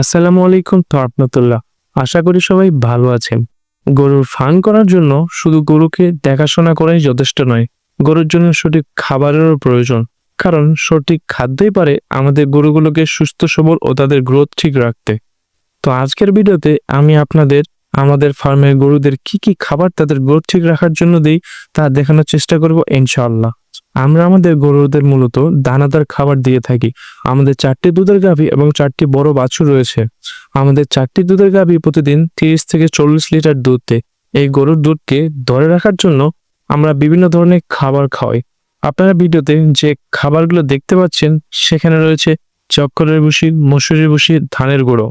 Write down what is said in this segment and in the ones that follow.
আসসালামু আলাইকুম রহমতুল্লাহ আশা করি সবাই ভালো আছেন। গরুর ফার্ম করার জন্য শুধু গরুকে দেখাশোনা করাই যথেষ্ট নয়, গরুর জন্য সঠিক খাবারেরও প্রয়োজন। কারণ সঠিক খাদ্যই পারে আমাদের গরুগুলোকে সুস্থ, সবল ও তাদের গ্রোথ ঠিক রাখতে। তো আজকের ভিডিওতে আমি আপনাদের, আমাদের ফার্মের গরুদের কি কি খাবার তাদের গ্রোথ ঠিক রাখার জন্য দিই তা দেখানোর চেষ্টা করব ইনশাআল্লাহ। আমরা আমাদের গরুদের মূলত দানাদার খাবার দিয়ে থাকি। আমাদের চারটি দুধের গাভী এবং চারটি বড় বাছুর রয়েছে। আমাদের চারটি দুধের গাভী প্রতিদিন তিরিশ থেকে চল্লিশ লিটার দুধ দেয়। এই গরুর দুধকে ধরে রাখার জন্য আমরা বিভিন্ন ধরনের খাবার খাওয়াই। আপনারা ভিডিওতে যে খাবারগুলো দেখতে পাচ্ছেন, সেখানে রয়েছে চক্করের ভুসি, মসুরির ভুসি, ধানের গুঁড়ো।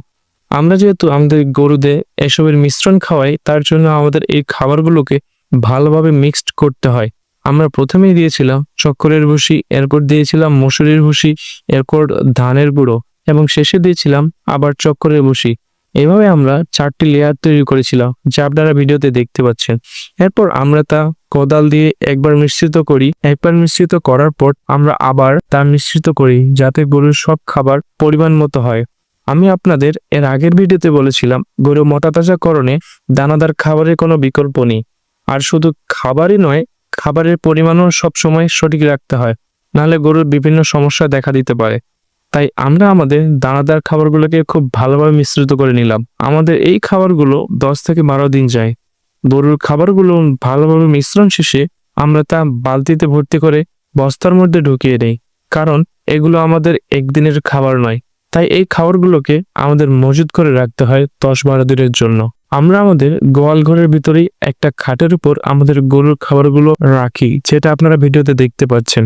আমরা যেহেতু আমাদের গরুদের এসবের মিশ্রণ খাওয়াই, তার জন্য আমাদের এই খাবারগুলোকে ভালোভাবে মিক্সড করতে হয়। আমরা প্রথমেই দিয়েছিলাম চক্করের ভুসি এরপর দিয়েছিলাম মসুরির ভুসি এরপর ধানের গুঁড়ো এবং শেষে দিয়েছিলাম আবার চক্করের ভুসি। এভাবে আমরা চারটি লেয়ার তৈরি করেছিলাম যা আপনারা ভিডিওতে দেখতে পাচ্ছেন। এরপর আমরা তা কোদাল দিয়ে একবার মিশ্রিত করি। একবার মিশ্রিত করার পর আমরা আবার তা মিশ্রিত করি যাতে গরুর সব খাবার পরিমাণ মতো হয়। আমি আপনাদের এর আগের ভিডিওতে বলেছিলাম, গরু মোটা তাজাকরণে দানাদার খাবারের কোনো বিকল্প নেই। আর শুধু খাবারই নয় খাবারের পরিমাণও সবসময় সঠিক রাখতে হয়। নাহলে গরুর বিভিন্ন সমস্যা দেখা দিতে পারে। তাই আমরা আমাদের দানাদার খাবারগুলোকে খুব ভালোভাবে মিশ্রিত করে নিলাম। আমাদের এই খাবারগুলো দশ থেকে বারো দিন যায়। গরুর খাবারগুলো ভালোভাবে মিশ্রণ শেষে আমরা তা বালতিতে ভর্তি করে বস্তার মধ্যে ঢুকিয়ে নেই। কারণ এগুলো আমাদের একদিনের খাবার নয়। তাই এই খাবারগুলোকে আমাদের মজুদ করে রাখতে হয় দশ বারো দিনের জন্য। আমরা আমাদের গোয়াল ঘরের ভিতরেই একটা খাটের উপর আমাদের গরুর খাবারগুলো রাখি, যেটা আপনারা ভিডিওতে দেখতে পাচ্ছেন।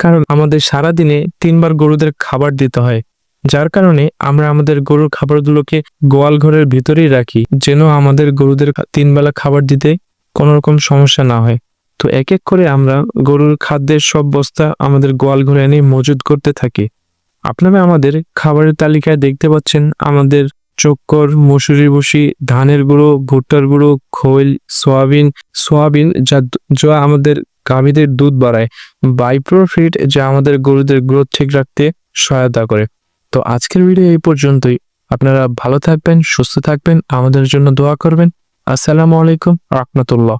কারণ আমাদের সারা দিনে তিনবার গরুদের খাবার দিতে হয়, যার কারণে আমরা আমাদের গরুর খাবারগুলোকে গোয়াল ঘরের ভিতরেই রাখি, যেন আমাদের গরুদের তিনবেলা খাবার দিতে কোনো রকম সমস্যা না হয়। তো এক এক করে আমরা গরুর খাদ্যের সব বস্তা আমাদের গোয়াল ঘরে এনে মজুদ করতে থাকি। আপনারা আমাদের খাবারের তালিকায় দেখতে পাচ্ছেন আমাদের চক্কর, মুসুরি বসি, ধানের গুঁড়ো, ভুট্টার গুঁড়ো, খৈল, সোয়াবিন। সোয়াবিন যা যা আমাদের গাভীদের দুধ বাড়ায়। বাইপ্রোফিট যা আমাদের গরুদের গ্রোথ ঠিক রাখতে সহায়তা করে। তো আজকের ভিডিও এই পর্যন্তই। আপনারা ভালো থাকবেন, সুস্থ থাকবেন, আমাদের জন্য দোয়া করবেন। আসসালামু আলাইকুম, রহমতুল্লাহ।